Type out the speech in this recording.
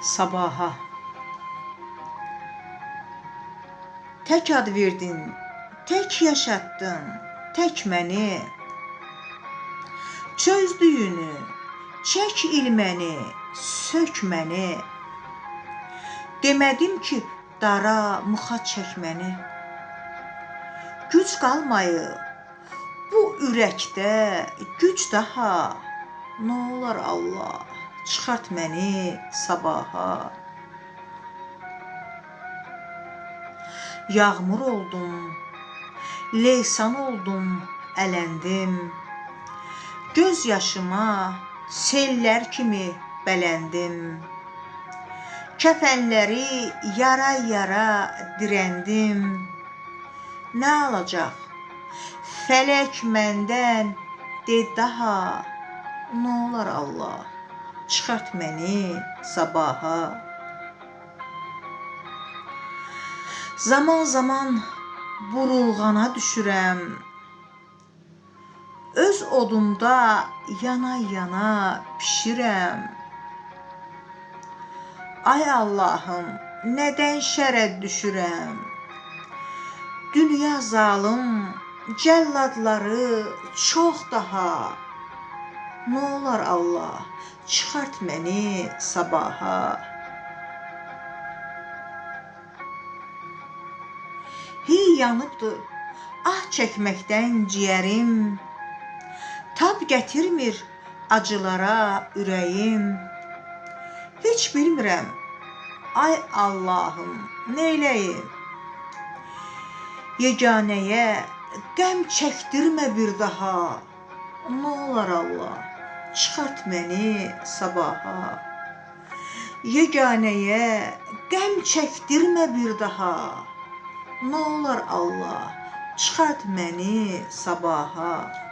sabaha. Tək ad verdin, tək yaşatdın, tək məni. Çözdüyünü, çək ilməni, sök məni. Demədim ki, dara muxa çək məni. Güc qalmayıb bu ürəkdə güc daha. Nə olar Allah, çıxart məni sabaha. Yağmur oldum, leysan oldum, ələndim. Göz yaşıma sellər kimi bələndim. Kəfənləri yara-yara dirəndim. Nə alacaq? Fələk məndən de daha. Nə olar Allah, çıxart məni sabaha. Zaman-zaman burulğana düşürəm. Öz odumda yana-yana bişirəm. Ay Allahım, nədən şərə düşürəm? Dünya zalım, cəlladları çox daha. Nə olar Allah, çıxart məni sabaha. Hey yanıbdır, ah çəkməkdən ciyərim. Tab gətirmir acılara ürəyim. Heç bilmirəm, ay Allahım, neyləyim? Yeganəyə qəm çəkdirmə bir daha. Nə olar Allah, çıxart məni sabaha. Yeganəyə qəm çəkdirmə bir daha. Nə olar Allah, çıxart məni sabaha.